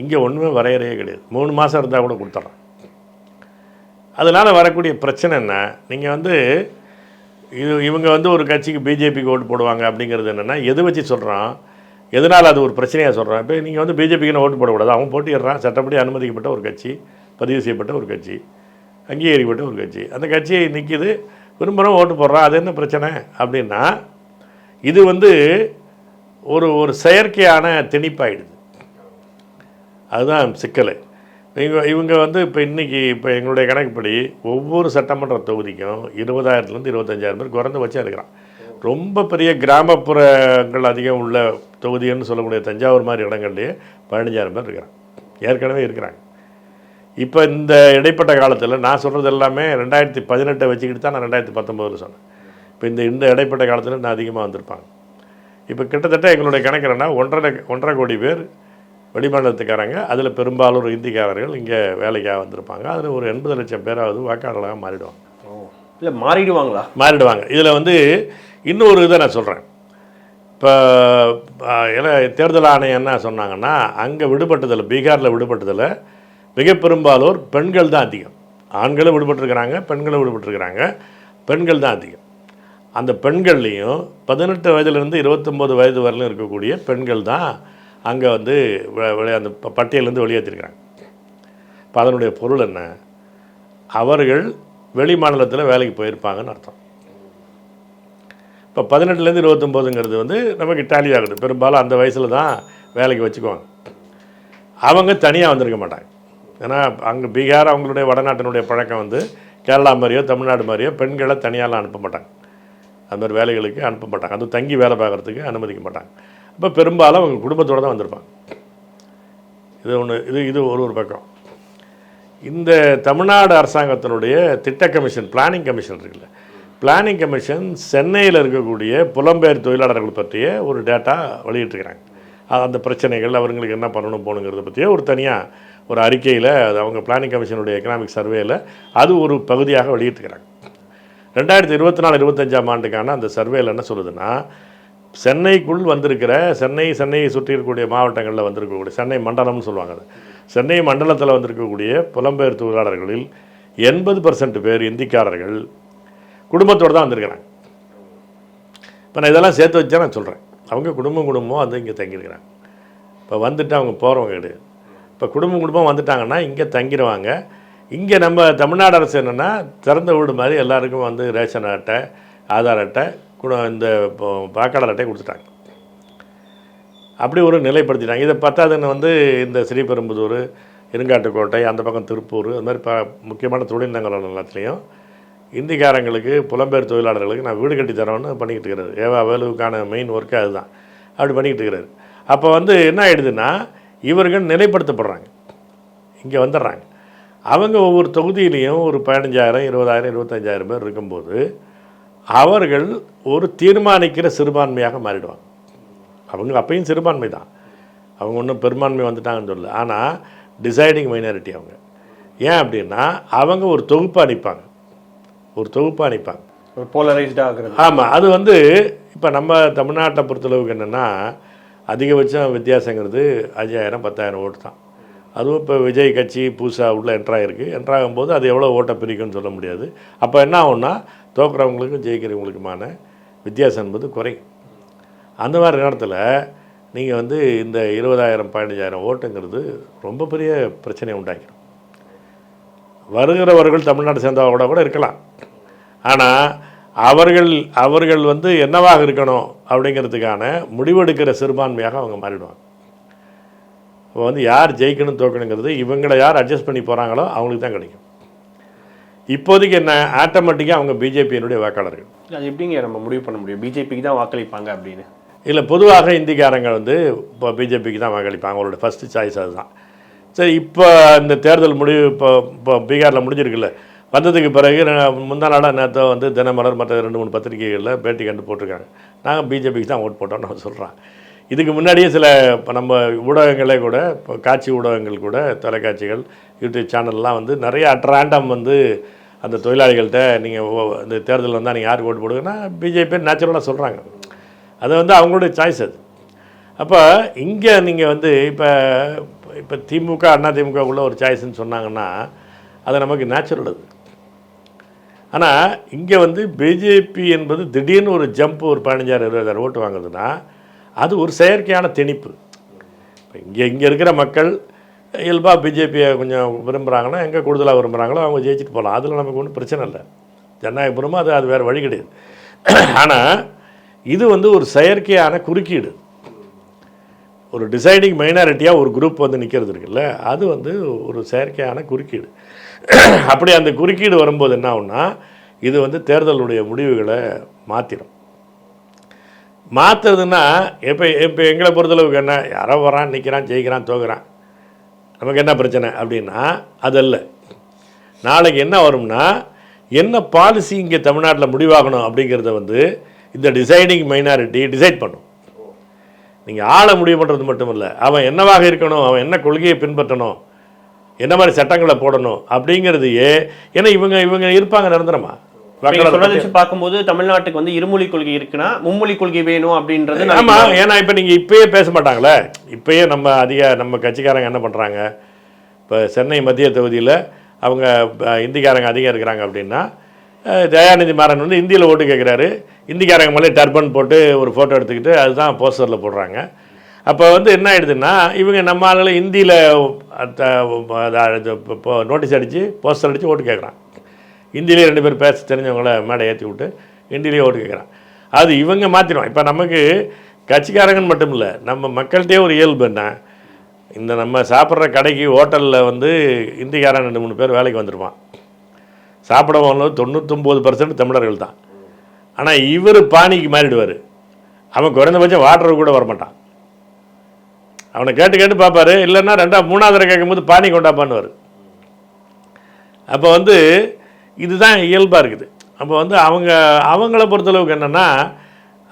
இங்கே ஒன்றுமே வரையறையே கிடையாது. மூணு மாதம் இருந்தால் கூட கொடுத்துட்றான். அதனால் வரக்கூடிய பிரச்சனை என்ன? நீங்கள் வந்து இது இவங்க வந்து ஒரு கட்சிக்கு பிஜேபிக்கு ஓட்டு போடுவாங்க அப்படிங்கிறது என்னென்னா எது வச்சு சொல்கிறோம் எதனால் அது ஒரு பிரச்சனையாக சொல்கிறான் இப்போ நீங்கள் வந்து பிஜேபிக்குன்னு ஓட்டு போடக்கூடாது. அவன் போட்டிடுறான் சட்டப்படி அனுமதிக்கப்பட்ட ஒரு கட்சி பதிவு செய்யப்பட்ட ஒரு கட்சி அங்கீகரிக்கப்பட்ட ஒரு கட்சி. அந்த கட்சி நிற்கிது விரும்புகிறோம் ஓட்டு போடுறான். அது என்ன பிரச்சனை? அப்படின்னா இது வந்து ஒரு ஒரு செயற்கையான திணிப்பாயிடுது. அதுதான் சிக்கல். இவங்க இவங்க வந்து இப்போ இன்றைக்கி இப்போ எங்களுடைய கணக்குப்படி ஒவ்வொரு சட்டமன்ற தொகுதிக்கும் இருபதாயிரத்துலேருந்து இருபத்தஞ்சாயிரம் பேர் குறைந்தபட்சம் இருக்கிறான். ரொம்ப பெரிய கிராமப்புறங்கள் அதிகம் உள்ள தொகுதின்னு சொல்லக்கூடிய தஞ்சாவூர் மாதிரி இடங்கள்லேயே பதினஞ்சாயிரம் பேர் இருக்கிறான் ஏற்கனவே இருக்கிறாங்க. இப்போ இந்த இடைப்பட்ட காலத்தில் நான் சொல்கிறது எல்லாமே ரெண்டாயிரத்தி பதினெட்டை வச்சுக்கிட்டு தான் நான் ரெண்டாயிரத்தி பத்தொம்போதில் சொன்னேன். இப்போ இந்த இந்த இடைப்பட்ட காலத்தில் இன்னும் அதிகமாக வந்திருப்பாங்க. இப்போ கிட்டத்தட்ட எங்களுடைய கணக்கு என்னன்னா ஒன்றரை ஒன்றரை கோடி பேர் வெளிமாநிலத்துக்காரங்க அதில் பெரும்பாலும் இந்திக்காரர்கள் இங்கே வேலைக்காக வந்திருப்பாங்க. அதில் ஒரு எண்பது லட்சம் பேராவது வாக்காளர்களாக மாறிடுவாங்க. இல்ல மாறிடுவாங்களா? மாறிடுவாங்க. இதில் வந்து இன்னொரு இதை நான் சொல்கிறேன் இப்போ தேர்தல் ஆணையம் என்ன சொன்னாங்கன்னா அங்கே விடுபட்டதில் பீகாரில் விடுபட்டதில் மிக பெரும்பாலோர் பெண்கள் தான் அதிகம். ஆண்களும் விடுபட்டிருக்கிறாங்க பெண்களும் விடுபட்டிருக்கிறாங்க பெண்கள் தான் அதிகம். அந்த பெண்கள்லேயும் பதினெட்டு வயதுலேருந்து இருபத்தொம்போது வயது வரலும் இருக்கக்கூடிய பெண்கள் தான் அங்கே வந்து அந்த ப- பட்டியலேருந்து வெளியேற்றிருக்கிறாங்க. இப்போ அதனுடைய பொருள் என்ன? அவர்கள் வெளி மாநிலத்தில் வேலைக்கு போயிருப்பாங்கன்னு அர்த்தம். இப்போ பதினெட்டுலேருந்து இருபத்தொம்போதுங்கிறது வந்து நமக்கு டேலி ஆகுது. பெரும்பாலும் அந்த வயசில் தான் வேலைக்கு வச்சுக்குவாங்க. அவங்க தனியாக வந்திருக்க மாட்டாங்க. ஏன்னா அங்கே பீகார் அவங்களுடைய வடநாட்டினுடைய பழக்கம் வந்து கேரளா மாதிரியோ தமிழ்நாடு மாதிரியோ பெண்களை தனியாலாம் அனுப்ப மாட்டாங்க. அது மாதிரி வேலைகளுக்கு அனுப்ப மாட்டாங்க. அதுவும் தங்கி வேலை பார்க்குறதுக்கு அனுமதிக்க மாட்டாங்க. அப்போ பெரும்பாலும் அவங்க குடும்பத்தோடு தான் வந்திருப்பாங்க. இது ஒன்று இது இது ஒரு ஒரு பக்கம். இந்த தமிழ்நாடு அரசாங்கத்தினுடைய திட்ட கமிஷன் பிளானிங் கமிஷன் இருக்குல்ல. பிளானிங் கமிஷன் சென்னையில் இருக்கக்கூடிய புலம்பெயர் தொழிலாளர்கள் பற்றிய ஒரு டேட்டா வெளியிட்டிருக்கிறாங்க. அது அந்த பிரச்சனைகள் அவங்களுக்கு என்ன பண்ணணும் போகணுங்கிறத பற்றியே ஒரு தனியாக ஒரு அறிக்கையில் அது அவங்க பிளானிங் கமிஷனுடைய எக்கனாமிக் சர்வேயில் அது ஒரு பகுதியாக வெளியிட்டிருக்கிறாங்க. ரெண்டாயிரத்தி இருபத்தி நாலு இருபத்தஞ்சாம் ஆண்டுக்கான அந்த சர்வேல என்ன சொல்லுதுன்னா சென்னைக்குள் வந்திருக்கிற சென்னை சென்னையை சுற்றி இருக்கக்கூடிய மாவட்டங்களில் வந்திருக்கக்கூடிய சென்னை மண்டலம்னு சொல்லுவாங்க அது. சென்னை மண்டலத்தில் வந்திருக்கக்கூடிய புலம்பெயர் தொழிலாளர்களில் எண்பது பர்சன்ட் பேர் இந்திக்காரர்கள் குடும்பத்தோடு தான் வந்திருக்கிறாங்க. இப்போ நான் இதெல்லாம் சேர்த்து வச்சா நான் சொல்கிறேன் அவங்க குடும்பம் குடும்பம் வந்து இங்கே தங்கியிருக்கிறாங்க. இப்போ வந்துட்டு அவங்க போகிறவங்க கிடையாது. இப்போ குடும்பம் குடும்பம் வந்துட்டாங்கன்னா இங்கே தங்கிடுவாங்க இங்கே நம்ம தமிழ்நாடு அரசு என்னென்னா திறந்த வீடு மாதிரி எல்லாருக்கும் வந்து ரேஷன் அட்டை ஆதார் அட்டை கூட இந்த வாக்காளர் அட்டை கொடுத்துட்டாங்க. அப்படி ஒரு நிலைப்படுத்திட்டாங்க. இதை பத்தாதுன்னு வந்து இந்த ஸ்ரீபெரும்புதூர் இருங்காட்டுக்கோட்டை அந்த பக்கம் திருப்பூர் அது மாதிரி ப முக்கியமான தொழில் நகரம் எல்லாத்துலேயும் இந்திக்காரங்களுக்கு புலம்பெயர் தொழிலாளர்களுக்கு நான் வீடு கட்டி தரோன்னு பண்ணிக்கிட்டு இருக்கிறார். ஏவா வேலுவுக்கான மெயின் ஒர்க்கு அதுதான். அப்படி பண்ணிக்கிட்டு இருக்கிறாரு. அப்போ வந்து என்ன ஆகிடுதுன்னா இவர்கள் நிலைப்படுத்தப்படுறாங்க. இங்கே வந்துடுறாங்க. அவங்க ஒவ்வொரு தொகுதியிலையும் ஒரு பதினஞ்சாயிரம் இருபதாயிரம் இருபத்தஞ்சாயிரம் பேர் இருக்கும்போது அவர்கள் ஒரு தீர்மானிக்கிற சிறுபான்மையாக மாறிடுவாங்க. அவங்க அப்பயும் சிறுபான்மை தான். அவங்க ஒன்றும் பெரும்பான்மை வந்துட்டாங்கன்னு சொல்லல. ஆனால் டிசைடிங் மைனாரிட்டி அவங்க. ஏன் அப்படின்னா அவங்க ஒரு தொகுப்பு அனுப்பாங்க ஒரு தொகுப்பு அனுப்பாங்க ஒரு போலரைஸ்டாக ஆமாம் அது வந்து இப்போ நம்ம தமிழ்நாட்டை பொறுத்தளவுக்கு என்னென்னா அதிகபட்சம் வித்தியாசங்கிறது அஞ்சாயிரம் பத்தாயிரம் ஓட்டு தான். அதுவும் இப்போ விஜய் கட்சி புதுசாக உள்ள என்ட்ராகிருக்கு என்ட்ராகும்போது அது எவ்வளோ ஓட்டை பிரிக்கும்னு சொல்ல முடியாது. அப்போ என்ன ஆகும்னா தோக்குறவங்களுக்கும் ஜெயிக்கிறவங்களுக்குமான வித்தியாசம் என்பது குறையும். அந்த மாதிரி நேரத்தில் நீங்கள் வந்து இந்த இருபதாயிரம் பதினஞ்சாயிரம் ஓட்டுங்கிறது ரொம்ப பெரிய பிரச்சனையை உண்டாக்கிடும். வருகிறவர்கள் தமிழ்நாடு சேர்ந்தவங்களோட கூட இருக்கலாம். ஆனால் அவர்கள் அவர்கள் வந்து என்னவாக இருக்கணும் அப்படிங்கிறதுக்கான முடிவெடுக்கிற சிறுபான்மையாக அவங்க மாறிடுவாங்க. இப்போ வந்து யார் ஜெயிக்கணும் தோக்கணுங்கிறது இவங்களை யார் அட்ஜஸ்ட் பண்ணி போகிறாங்களோ அவங்களுக்கு தான் கிடைக்கும். இப்போதைக்கு என்ன ஆட்டோமேட்டிக்காக அவங்க பிஜேபியினுடைய வாக்காளர்கள். அது எப்படிங்க நம்ம முடிவு பண்ண முடியும்? பிஜேபிக்கு தான் வாக்களிப்பாங்க அப்படின்னு. இல்லை பொதுவாக இந்திக்காரங்க வந்து இப்போ பிஜேபிக்கு தான் வாக்களிப்பாங்க. அவங்களோட ஃபஸ்ட்டு சாய்ஸ் அதுதான். சரி இப்போ இந்த தேர்தல் முடிவு இப்போ இப்போ பீகாரில் முடிஞ்சிருக்குல்ல. வந்ததுக்கு பிறகு முந்தா நாளாக நேற்று வந்து தினமலர் மற்ற ரெண்டு மூணு பத்திரிகைகளில் பேட்டி கண்டு போட்டிருக்காங்க. நாங்கள் பிஜேபிக்கு தான் ஓட் போட்டோம்னு சொல்கிறேன் இதுக்கு முன்னாடியே சில இப்போ நம்ம ஊடகங்களே கூட இப்போ காட்சி ஊடகங்கள் கூட தொலைக்காட்சிகள் யூடியூப் சேனல்லாம் வந்து நிறைய அட்ராண்டம் வந்து அந்த தொழிலாளிகள்கிட்ட நீங்கள் இந்த தேர்தல் வந்தால் நீங்கள் யாருக்கு ஓட்டு போடுங்கன்னா பிஜேபி நேச்சுரலாக சொல்கிறாங்க அது வந்து அவங்களுடைய சாய்ஸ் அது. அப்போ இங்கே நீங்கள் வந்து இப்போ இப்போ திமுக அண்ணா திமுகக்குள்ள ஒரு சாய்ஸ்ன்னு சொன்னாங்கன்னா அது நமக்கு நேச்சுரல் அது. ஆனால் இங்கே வந்து பிஜேபி என்பது திடீர்னு ஒரு ஜம்ப் ஒரு பதினஞ்சாயிரம் இருபதாயிரம் ஓட்டு வாங்குதுன்னா அது ஒரு செயற்கையான திணிப்பு. இப்போ இங்கே இங்கே இருக்கிற மக்கள் இயல்பாக பிஜேபியை கொஞ்சம் விரும்புகிறாங்கன்னா எங்கே கூடுதலாக விரும்புகிறாங்களோ அவங்க ஜெயிச்சுட்டு போகலாம். அதில் நமக்கு ஒன்றும் பிரச்சனை இல்லை. ஜனநாயகபுரமும் அது அது வேறு வழி கிடையாது. ஆனால் இது வந்து ஒரு செயற்கையான குறுக்கீடு. ஒரு டிசைடிங் மைனாரிட்டியாக ஒரு குரூப் வந்து நிற்கிறது இருக்குல்ல அது வந்து ஒரு செயற்கையான குறுக்கீடு. அப்படி அந்த குறுக்கீடு வரும்போது என்ன ஆகுன்னா இது வந்து தேர்தலுடைய முடிவுகளை மாற்றிடும் மாற்றுறதுன்னா இப்போ இப்போ எங்களை பொறுத்தளவுக்கு என்ன யாரோ வரான் நிற்கிறான் ஜெயிக்கிறான் தோக்குறான். நமக்கு என்ன பிரச்சனை அப்படின்னா அதல்ல நாளைக்கு என்ன வரும்னா என்ன பாலிசி இங்கே தமிழ்நாட்டில் முடிவாகணும் அப்படிங்கிறத வந்து இந்த டிசைடிங் மைனாரிட்டி டிசைட் பண்ணும். நீங்கள் ஆளை முடிவு பண்ணுறது மட்டும் இல்லை அவன் என்னவாக இருக்கணும் அவன் என்ன கொள்கையை பின்பற்றணும் என்ன மாதிரி சட்டங்களை போடணும் அப்படிங்கிறதையே ஏன்னா இவங்க இவங்க இருப்பாங்க நிரந்தரமா. சொல்றதை வச்சு பார்க்கும்போது தமிழ்நாட்டுக்கு வந்து இருமொழி கொள்கை இருக்குன்னா மும்மொழி கொள்கை வேணும் அப்படின்றது ஆமா ஏன்னா இப்போ நீங்கள் இப்பயே பேச மாட்டாங்களே இப்பயே நம்ம அதிக நம்ம கட்சிக்காரங்க என்ன பண்ணுறாங்க இப்போ சென்னை மத்திய தொகுதியில் அவங்க இந்திக்காரங்க அதிகம் இருக்கிறாங்க அப்படின்னா தயாநிதி மாறன் வந்து இந்தியில் ஓட்டு கேட்குறாரு இந்திக்காரங்க மேலே டர்பன் போட்டு ஒரு ஃபோட்டோ எடுத்துக்கிட்டு அதுதான் போஸ்டரில் போடுறாங்க அப்போ வந்து என்ன ஆயிடுதுன்னா இவங்க நம்ம ஆளுகளை ஹிந்தியில் நோட்டீஸ் அடித்து போஸ்டர் அடித்து ஓட்டு கேட்குறான் ஹிந்திலேயே ரெண்டு பேர் பேச தெரிஞ்சவங்கள மேடை ஏற்றி விட்டு ஹிந்திலேயே ஓட்டு கேட்குறான். அது இவங்க மாற்றிடுவோம் இப்போ நமக்கு கட்சிக்காரங்கன்னு மட்டும் இல்லை நம்ம மக்கள்கிட்டயே ஒரு இயல்பு என்ன? இந்த நம்ம சாப்பிட்ற கடைக்கு ஹோட்டலில் வந்து இந்திக்காரன் ரெண்டு மூணு பேர் வேலைக்கு வந்திருப்பான். சாப்பிட போனது தொண்ணூத்தொம்பது பர்சன்ட் தமிழர்கள் தான். ஆனால் இவர் பாணிக்கு மாறிடுவார். அவன் குறைந்தபட்சம் வாட்டர் கூட வரமாட்டான். அவனை கேட்டு கேட்டு பார்ப்பாரு. இல்லைன்னா ரெண்டா மூணாவது கேட்கும்போது பாணி கொண்டாப்பான்னுவார் அப்போ வந்து இதுதான் இயல்பாக இருக்குது. அப்போ வந்து அவங்க அவங்கள பொறுத்தளவுக்கு என்னென்னா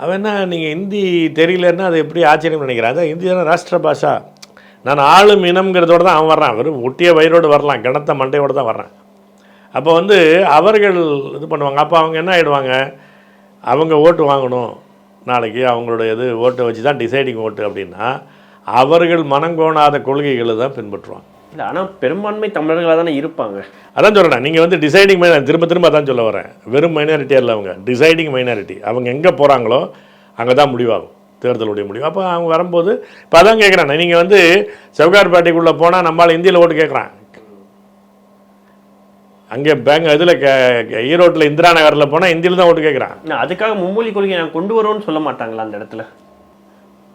அவன் என்ன நீங்கள் ஹிந்தி தெரியலன்னா அதை எப்படி ஆச்சரியம் நினைக்கிறான் அதான் ஹிந்தி தானே ராஷ்டிர பாஷா. நான் ஆளும் இனம்ங்கிறதோடு தான் அவன் வர்றான். வெறும் ஒட்டிய வயிறோடு வரலாம் கிணத்த மண்டையோடு தான் வர்றான். அப்போ வந்து அவர்கள் இது பண்ணுவாங்க. அப்போ அவங்க என்ன ஆகிடுவாங்க அவங்க ஓட்டு வாங்கணும். நாளைக்கு அவங்களோட இது ஓட்டை வச்சு தான் டிசைடிங் ஓட்டு அப்படின்னா அவர்கள் மனங்கோணாத கொள்கைகளை தான் பின்பற்றுவாங்க. இல்ல ஆனா பெரும்பான்மை தமிழர்களா தானே இருப்பாங்க. அதான் சொல்கிறேன் நீங்கள் வந்து டிசைடிங் மைனாரிட்டி திரும்ப திரும்ப அதான் சொல்ல வரேன். வெறும் மைனாரிட்டி அல்ல அவங்க. டிசைடிங் மைனாரிட்டி அவங்க எங்கே போகிறாங்களோ அங்கே தான் முடிவாகும். தேர்தலுடைய முடிவு. அப்போ அவங்க வரும்போது இப்போ அதான் கேட்குறேன் நீங்கள் வந்து செவ்கார்பேட்டைக்குள்ளே போனால் நம்மளால் இந்தியில் ஓட்டு கேட்குறான் அங்கே பேங்க் இதில் ஈரோட்டில் இந்திரா நகரில் போனால் இந்தியில் தான் ஓட்டு கேட்குறான் இல்ல, அதுக்காக மும்மொழி கொள்கையை நான் கொண்டு வரோம்னு சொல்ல மாட்டாங்களா அந்த இடத்துல?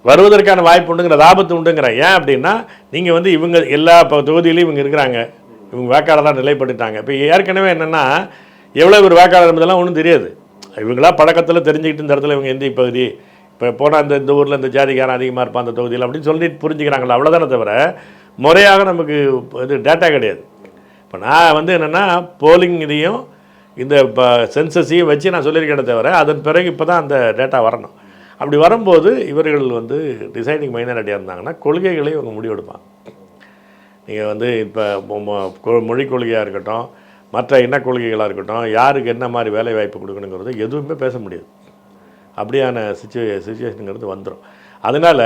வருவதற்கான வாய்ப்பு உண்டுங்கிற ஆபத்து உண்டுங்கிறேன் ஏன் அப்படின்னா நீங்கள் வந்து இவங்க எல்லா இப்போ தொகுதியிலையும் இவங்க இருக்கிறாங்க. இவங்க வேக்காளராக நிலைப்பட்டுட்டாங்க இப்போ ஏற்கனவே என்னென்னா எவ்வளோ ஒரு வேக்காளர் என்பதெல்லாம் ஒன்றும் தெரியாது. இவங்களா பழக்கத்தில் தெரிஞ்சுக்கிட்டு இந்த இடத்துல இவங்க எந்த பகுதி இப்போ போனால் இந்த இந்த ஊரில் இந்த ஜாதிக்காரன் அதிகமாக இருப்பான் அந்த தொகுதியில் அப்படின்னு சொல்லி புரிஞ்சுக்கிறாங்களா அவ்வளோதானே தவிர முறையாக நமக்கு இது டேட்டா கிடையாது. இப்போ நான் வந்து என்னென்னா போலிங் இதையும் இந்த சென்சஸையும் வச்சு நான் சொல்லியிருக்கேனே தவிர அதன் பிறகு இப்போ தான் அந்த டேட்டா வரணும். அப்படி வரும்போது இவர்கள் வந்து டிசைனிங் மைனாரிட்டியாக இருந்தாங்கன்னா கொள்கைகளை இவங்க முடிவெடுப்பாங்க. நீங்கள் வந்து இப்போ மொழி கொள்கையாக இருக்கட்டும் மற்ற இன கொள்கைகளாக இருக்கட்டும் யாருக்கு என்ன மாதிரி வேலை வாய்ப்பு கொடுக்கணுங்கிறது எதுவுமே பேச முடியாது. அப்படியான சுச்சுவே சுச்சுவேஷனுங்கிறது வந்துடும் அதனால்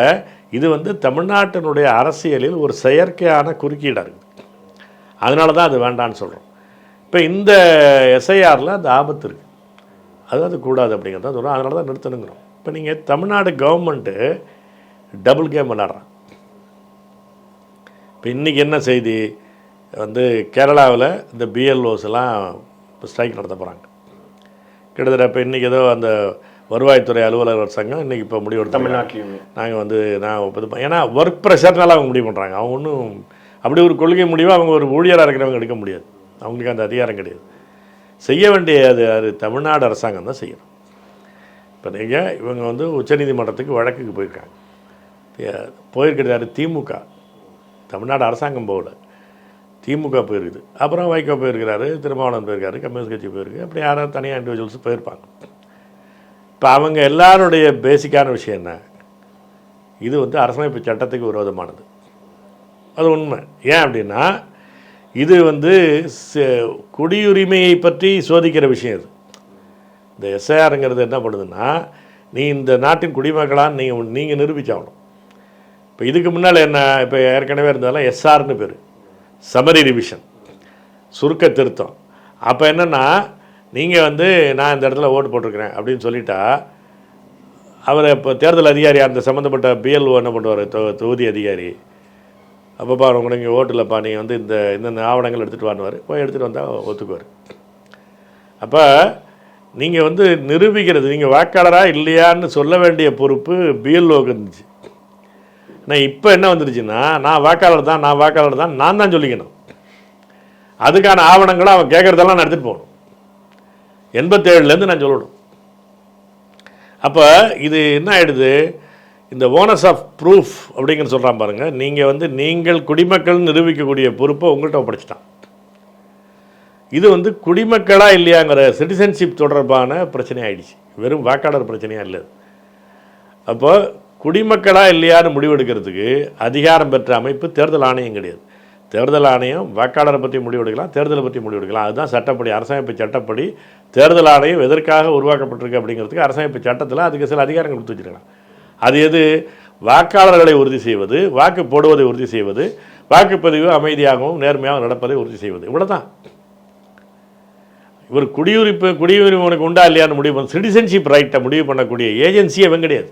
இது வந்து தமிழ்நாட்டினுடைய அரசியலில் ஒரு செயற்கையான குறுக்கீடாக இருக்குது அதனால தான் அது வேண்டான்னு சொல்கிறோம் இப்போ இந்த எஸ்ஐஆரில் அந்த ஆபத்து இருக்குது அது அது கூடாது அப்படிங்கிறத சொல்கிறோம் அதனால தான் நிறுத்தணுங்கிறோம். இப்போ நீங்கள் தமிழ்நாடு கவர்மெண்ட்டு டபுள் கேம் விளாட்றான். இப்போ இன்றைக்கி என்ன செய்தி? வந்து கேரளாவில் இந்த பிஎல்ஓஸ் எல்லாம் ஸ்ட்ரைக் நடத்த போகிறாங்க கிட்டத்தட்ட இப்போ இன்றைக்கி ஏதோ அந்த வருவாய்த்துறை அலுவலர்கள் சங்கம் இன்றைக்கி இப்போ முடிவெடுத்து தமிழ்நாட்டிலையுமே நாங்கள் வந்து நான் ஏன்னா ஒர்க் ப்ரெஷர்னால அவங்க முடிவு பண்ணுறாங்க அவங்க ஒன்றும் அப்படி ஒரு கொள்கை முடிவு அவங்க ஒரு ஊழியராக இருக்கிறவங்க எடுக்க முடியாது. அவங்களுக்கு அந்த அதிகாரம் கிடையாது. செய்ய வேண்டிய அது அது தமிழ்நாடு அரசாங்கம் தான் செய்யணும். இப்போ நீங்கள் இவங்க வந்து உச்சநீதிமன்றத்துக்கு வழக்குக்கு போயிருக்காங்க. போயிருக்கிறாரு திமுக. தமிழ்நாடு அரசாங்கம் போகல. திமுக போயிருக்குது. அப்புறம் வைகோ போயிருக்கிறாரு திருமாவளவன் போயிருக்காரு கம்யூனிஸ்ட் கட்சி போயிருக்கு. அப்படி யாராவது தனியாக இண்டிவிஜுவல்ஸ் போயிருப்பாங்க. இப்போ அவங்க எல்லாருடைய பேசிக்கான விஷயம் என்ன? இது வந்து அரசமைப்பு சட்டத்துக்கு விரோதமானது. அது உண்மை. ஏன் அப்படின்னா இது வந்து குடியுரிமையை பற்றி சோதிக்கிற விஷயம் இது. இந்த எஸ்ஐஆருங்கிறது என்ன பண்ணுதுன்னா நீ இந்த நாட்டின் குடிமக்களான்னு நீங்கள் நீங்கள் நிரூபிச்சாகணும். இப்போ இதுக்கு முன்னால் என்ன இப்போ ஏற்கனவே இருந்தாலும் எஸ்ஆர்னு பேர். சமரி ரிவிஷன் சுருக்க திருத்தம். அப்போ என்னென்னா நீங்கள் வந்து நான் இந்த இடத்துல ஓட்டு போட்டிருக்கிறேன் அப்படின்னு சொல்லிட்டா அவர் இப்போ தேர்தல் அதிகாரி அந்த சம்மந்தப்பட்ட பிஎல்ஓ என்ன பண்ணுவார் தொ தொகுதி அதிகாரி. அப்பப்பா உங்களுக்கு இங்கே ஓட்டில்ப்பா நீங்கள் வந்து இந்த இந்த ஆவணங்கள் எடுத்துகிட்டு வாங்குவார் போய் எடுத்துகிட்டு வந்தால் ஒத்துக்குவார். அப்போ நீங்கள் வந்து நிரூபிக்கிறது நீங்கள் வாக்காளராக இல்லையான்னு சொல்ல வேண்டிய பொறுப்பு பிஎல்ஓக்கு இருந்துச்சு. ஆனால் இப்போ என்ன வந்துருச்சுன்னா நான் வாக்காளர் தான் நான் வாக்காளர் தான் நான் தான் சொல்லிக்கணும். அதுக்கான ஆவணங்களை அவன் கேட்குறதெல்லாம் நான் எடுத்துகிட்டு போகணும். எண்பத்தேழுலேருந்து நான் சொல்லணும். அப்போ இது என்ன ஆகிடுது இந்த ஓனஸ் ஆஃப் ப்ரூஃப் அப்படிங்கிற சொல்கிறான் பாருங்கள் நீங்கள் வந்து நீங்கள் குடிமக்கள் நிரூபிக்கக்கூடிய பொறுப்பை உங்கள்கிட்ட ஒப்படைச்சிட்டான். இது வந்து குடிமக்களா இல்லையாங்கிற சிட்டிசன்ஷிப் தொடர்பான பிரச்சனை ஆயிடுச்சு. வெறும் வாக்காளர் பிரச்சனையாக இல்லை. அப்போ குடிமக்களா இல்லையான்னு முடிவெடுக்கிறதுக்கு அதிகாரம் பெற்ற அமைப்பு தேர்தல் ஆணையம் கிடையாது. தேர்தல் ஆணையம் வாக்காளரை பற்றி முடிவெடுக்கலாம் தேர்தலை பற்றி முடிவெடுக்கலாம். அதுதான் சட்டப்படி அரசமைப்பு சட்டப்படி தேர்தல் ஆணையம் எதற்காக உருவாக்கப்பட்டிருக்கு அப்படிங்கிறதுக்கு அரசமைப்பு சட்டத்தில் அதுக்கு சில அதிகாரங்கள் கொடுத்து வச்சிருக்கலாம் அது எது? வாக்காளர்களை உறுதி செய்வது வாக்கு போடுவதை உறுதி செய்வது வாக்குப்பதிவு அமைதியாகவும் நேர்மையாகவும் நடப்பதை உறுதி செய்வது. இவ்வளோதான் இவர் குடியுரிப்பு குடியுரிமை உனக்கு உண்டா இல்லையான்னு முடிவு பண்ண சிட்டிசன்ஷிப் ரைட்டை முடிவு பண்ணக்கூடிய ஏஜென்சியே இவங்க கிடையாது.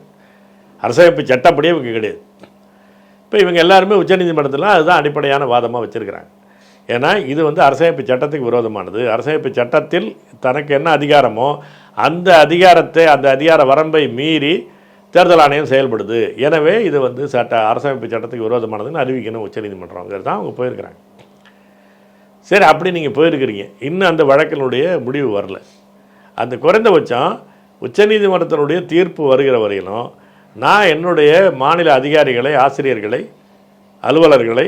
அரசமைப்பு சட்டப்படியே இவங்க கிடையாது. இப்போ இவங்க எல்லாருமே உச்சநீதிமன்றத்தில் அதுதான் அடிப்படையான வாதமாக வச்சுருக்கிறாங்க. ஏன்னா இது வந்து அரசமைப்பு சட்டத்துக்கு விரோதமானது. அரசமைப்பு சட்டத்தில் தனக்கு என்ன அதிகாரமோ அந்த அதிகாரத்தை அந்த அதிகார வரம்பை மீறி தேர்தல் ஆணையம் செயல்படுது. எனவே இது வந்து சட்ட அரசமைப்பு சட்டத்துக்கு விரோதமானதுன்னு அறிவிக்கணும் உச்சநீதிமன்றம். தான் அவங்க போயிருக்கிறாங்க. சரி அப்படி நீங்கள் போயிருக்கிறீங்க. இன்னும் அந்த வழக்கினுடைய முடிவு வரல. அந்த குறைந்தபட்சம் உச்சநீதிமன்றத்தினுடைய தீர்ப்பு வருகிற வரையிலும் நான் என்னுடைய மாநில அதிகாரிகளை ஆசிரியர்களை அலுவலர்களை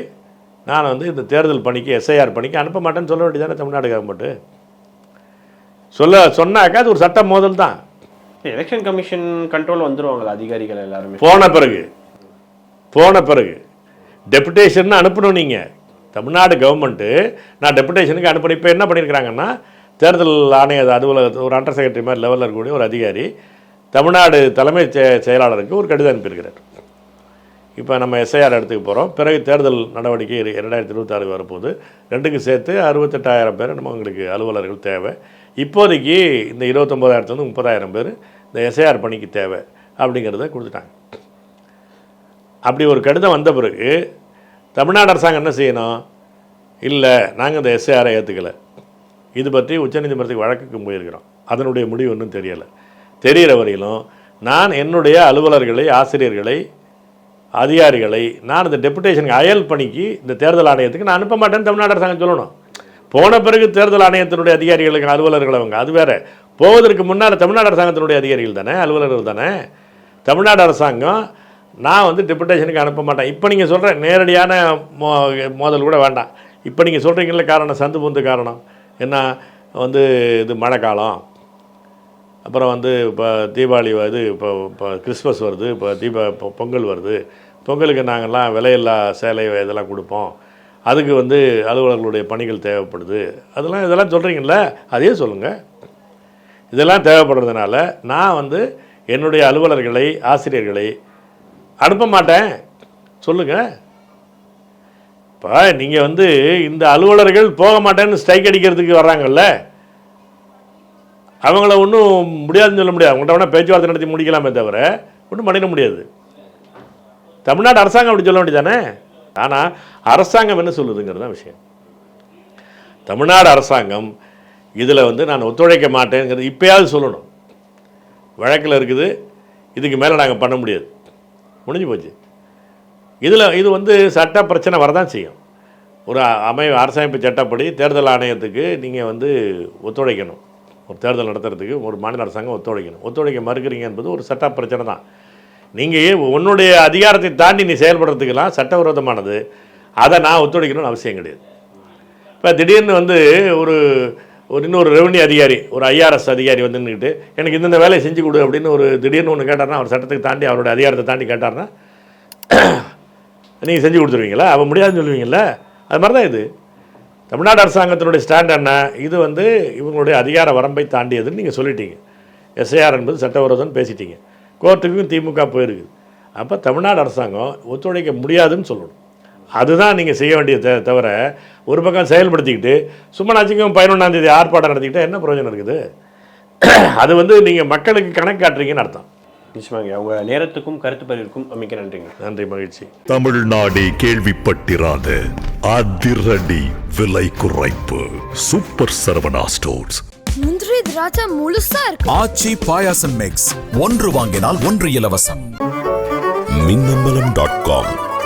நான் வந்து இந்த தேர்தல் பணிக்கு எஸ்ஐஆர் பணிக்கு அனுப்ப மாட்டேன்னு சொல்ல வேண்டியதானே தமிழ்நாடு கவர்மெண்ட்டு சொல்ல சொன்னாக்கா அது ஒரு சட்ட மோதல் தான். எலெக்ஷன் கமிஷன் கண்ட்ரோல் வந்துருவாங்களா அதிகாரிகள் எல்லாருமே. போன பிறகு போன பிறகு டெபுடேஷன் அனுப்பணும் நீங்கள் தமிழ்நாடு கவர்மெண்ட்டு நான் டெபுடேஷனுக்கு அனுப்பணும் இப்போ என்ன பண்ணியிருக்கிறாங்கன்னா தேர்தல் ஆணைய அலுவலகத்தில் ஒரு அண்டர் செக்ரட்டரி மாதிரி லெவலில் இருக்கக்கூடிய ஒரு அதிகாரி தமிழ்நாடு தலைமை செ- செயலாளருக்கு ஒரு கடிதம் அனுப்பியிருக்கிறார். இப்போ நம்ம எஸ்ஐஆர் இடத்துக்கு போகிறோம் பிறகு தேர்தல் நடவடிக்கை இரண்டாயிரத்தி இருபத்தாறு வரும்போது ரெண்டுக்கும் சேர்த்து அறுபத்தெட்டாயிரம் பேர் நம்ம உங்களுக்கு அலுவலர்கள் தேவை. இப்போதைக்கு இந்த இருபத்தொம்போதாயிரத்துலேருந்து முப்பதாயிரம் பேர் இந்த எஸ்ஐஆர் பணிக்கு தேவை அப்படிங்கிறத கொடுத்துட்டாங்க. அப்படி ஒரு கடிதம் வந்த பிறகு தமிழ்நாடு அரசாங்கம் என்ன செய்யணும்? இல்லை நாங்கள் இந்த எஸ்ஐஆரை ஏற்றுக்கலை இது பற்றி உச்சநீதிமன்றத்துக்கு வழக்குக்கு போயிருக்கிறோம். அதனுடைய முடிவு ஒன்றும் தெரியலை. தெரிகிற வரையிலும் நான் என்னுடைய அலுவலர்களை ஆசிரியர்களை அதிகாரிகளை நான் இந்த டெபுடேஷனுக்கு அயல் பணிக்கு இந்த தேர்தல் ஆணையத்துக்கு நான் அனுப்ப மாட்டேன்னு தமிழ்நாடு அரசாங்கம் சொல்லணும். போன பிறகு தேர்தல் ஆணையத்தினுடைய அதிகாரிகளுக்கு அலுவலர்கள் அவங்க. அது வேறு. போவதற்கு முன்னால் தமிழ்நாடு அரசாங்கத்தினுடைய அதிகாரிகள் தானே? அலுவலர்கள் தானே? தமிழ்நாடு அரசாங்கம் நான் வந்து டெபுடேஷனுக்கு அனுப்ப மாட்டேன். இப்போ நீங்கள் சொல்கிற நேரடியான மோ மோதல் கூட வேண்டாம். இப்போ நீங்கள் சொல்கிறீங்கள காரணம் சந்து பொந்து காரணம். என்ன வந்து இது மழை காலம். அப்புறம் வந்து இப்போ தீபாவளி வருது இப்போ இப்போ கிறிஸ்மஸ் வருது இப்போ தீப இப்போ பொங்கல் வருது. பொங்கலுக்கு நாங்கள்லாம் விலையில்லா சேலை இதெல்லாம் கொடுப்போம். அதுக்கு வந்து அலுவலர்களுடைய பணிகள் தேவைப்படுது. அதெல்லாம் இதெல்லாம் சொல்கிறீங்கள அதே சொல்லுங்கள் இதெல்லாம் தேவைப்படுறதுனால நான் வந்து என்னுடைய அலுவலர்களை ஆசிரியர்களை அனுப்ப மாட்டேன். சொல்லுங்கள் இப்போ நீங்கள் வந்து இந்த அலுவலர்கள் போக மாட்டேன்னு ஸ்ட்ரைக் அடிக்கிறதுக்கு வர்றாங்கல்ல. அவங்கள ஒன்றும் முடியாதுன்னு சொல்ல முடியாது. அவங்கள்ட்ட வேணால் பேச்சுவார்த்தை நடத்தி முடிக்கலாமே தவிர ஒன்றும் பண்ணிட முடியாது. தமிழ்நாடு அரசாங்கம் அப்படி சொல்ல வேண்டியதானே ஆனால் அரசாங்கம் என்ன சொல்லுதுங்கிறது தான் விஷயம். தமிழ்நாடு அரசாங்கம் இதில் வந்து நான் ஒத்துழைக்க மாட்டேங்கிறது இப்போயாவது சொல்லணும். வழக்கில் இருக்குது. இதுக்கு மேலே நாங்கள் பண்ண முடியாது. முடிஞ்சு போச்சு. இதில் இது வந்து சட்ட பிரச்சனை வரதான் செய்யும். ஒரு அமை அரசமைப்பு சட்டப்படி தேர்தல் ஆணையத்துக்கு நீங்கள் வந்து ஒத்துழைக்கணும். ஒரு தேர்தல் நடத்துறதுக்கு ஒரு மாநில அரசாங்கம் ஒத்துழைக்கணும். ஒத்துழைக்க மறுக்கிறீங்க என்பது ஒரு சட்ட பிரச்சனை தான். நீங்கள் உன்னுடைய அதிகாரத்தை தாண்டி நீ செயல்படுறதுக்கெல்லாம் சட்டவிரோதமானது. அதை நான் ஒத்துழைக்கணும்னு அவசியம் கிடையாது. இப்போ திடீர்னு வந்து ஒரு ஒரு இன்னொரு ரெவன்யூ அதிகாரி ஒரு ஐஆர்எஸ் அதிகாரி வந்து எனக்கு இந்தந்த வேலையை செஞ்சு கொடு அப்படின்னு ஒரு திடீர்னு ஒன்று கேட்டார்னா அவர் சட்டத்துக்கு தாண்டி அவருடைய அதிகாரத்தை தாண்டி கேட்டார்னா நீங்கள் செஞ்சு கொடுத்துருவீங்களா? அவன் முடியாதுன்னு சொல்லுவீங்கள்ல அது மாதிரி தான் இது. தமிழ்நாடு அரசாங்கத்தினுடைய ஸ்டாண்ட் என்ன? இது வந்து இவங்களுடைய அதிகார வரம்பை தாண்டியதுன்னு நீங்கள் சொல்லிட்டீங்க. எஸ்ஐஆர் என்பது சட்டவிரோதம்னு பேசிட்டீங்க. கோர்ட்டுக்கும் திமுக போயிருக்குது அப்போ தமிழ்நாடு அரசாங்கம் ஒத்துழைக்க முடியாதுன்னு சொல்லணும். அதுதான் நீங்கள் செய்ய வேண்டியது த- தவிர ஒரு பக்கம் செயல்படுத்திக்கிட்டு சும்மா நாச்சுக்கும் பதினொன்றாம் தேதி ஆர்ப்பாட்டம் நடத்திக்கிட்டால் என்ன பிரயோஜனம் இருக்குது? அது வந்து நீங்கள் மக்களுக்கு கணக்கு காட்டுறீங்கன்னு அர்த்தம். நிச்சயமாங்க. உங்க நேரத்துக்கும் கருத்து பதிவிற்கும் மிக்க நன்றிங்க. நன்றி மகிழ்ச்சி. தமிழ்நாடே கேள்விப்பட்டிராத அதிரடி விலை குறைப்பு. Super Saravana stores. முந்திரி திராட்சை முழுசா இருக்கு. ஆச்சி பாயாசம் மிக்ஸ் ஒன்று வாங்கினால் ஒன்று இலவசம். Minnambalam dot com